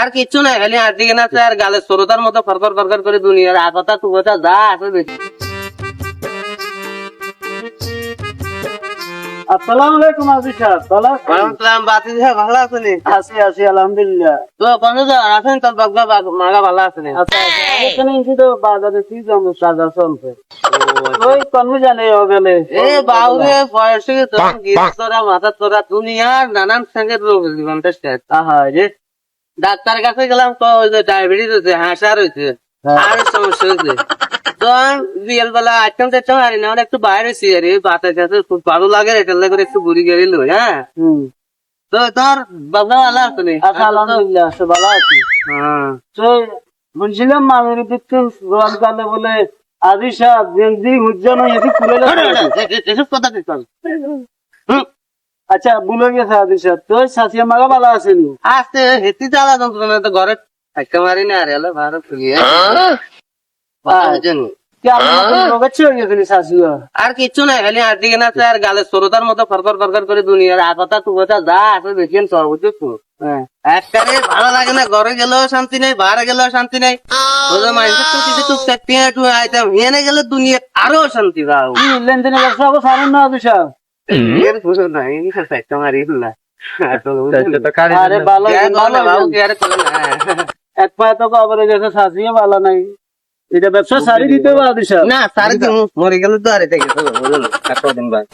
আর কিচ্ছু নাই খালি আর দিকে না আর গালে সরোতার মতো ফরফর ফরফর করে দুনিয়ার আগতা টুকতা যা আছে দেখি। আসসালামু আলাইকুম আজি সাহেব ভালো আছেন? বাতি যে ভালো আছেন? আছি আছি আলহামদুলিল্লাহ। তো কোন যা আছেন তোর বাবা মাগা ভালো আছেন? আচ্ছা আচ্ছা, এখানে এসে তো বাজারে কি জমি সাজা চলছে? ওই কোন জানে ও গেলে এ বাউরে বয়সে তোর গিয়ে তোরা মাথা তোরা দুনিয়ার নানান সঙ্গে রোগ জীবনটা শেষ। আহা রে ডাক্তার কাছে গেলাম তো ওই যে ডায়াবেটিস হয়েছে হাঁসার হয়েছে হ্যাঁ। আর সমস্যা হয়েছে। তো বিয়ের বেলা আইটেম চাইতাম আর না একটু বাইরে ছি আর বাতাস আছে খুব ভালো লাগে এটা লাগে একটু বুড়ি গেছিল হ্যাঁ। তো তোর বাবা ভালো আছে নি? আচ্ছা আলহামদুলিল্লাহ সে ভালো আছি। হ্যাঁ। তো বলছিলাম মামের দিকে গোয়াল কালে বলে আজি সাহেব জেন্দি হুজ্জানো খুলে এসব কথা কি কর আচ্ছা ভুলে গেছে আজি সাহেব তো সাথিয়া মাগা ভালো আসেনি আস্তে হেতি চালা যন্ত্রণা তো ঘরে একটা মারি না? আর এলো ভালো ফুলিয়ে আর কিচ্ছু নাই খালি আর দিকে না আর গালে সরোতার মতো ফরফর ফরফর করে দুনিয়ার আগতা টুকতা যা আছে দেখেন সর্বোচ্চ একটারে ভালো লাগে না ঘরে গেলেও শান্তি নেই বাইরে গেলেও শান্তি নেই। তো কিছু আইতাম এনে গেলে দুনিয়া আরও শান্তি পাও। কি লেনদেনের ব্যবসা করো সারেন না আজি সাহেব এর বুঝো না এই সাইটটা মারি না আরে ভালো ভালো বাবু কি আরে চলে না এক পায়ে তো কবরে গেছে শাশুয়া ভালো নাই এটা ব্যবসা সারি দিতে সাহেব না সারি মরে গেলে তো আর এটা গেছে বুঝলো না কদিন বাদ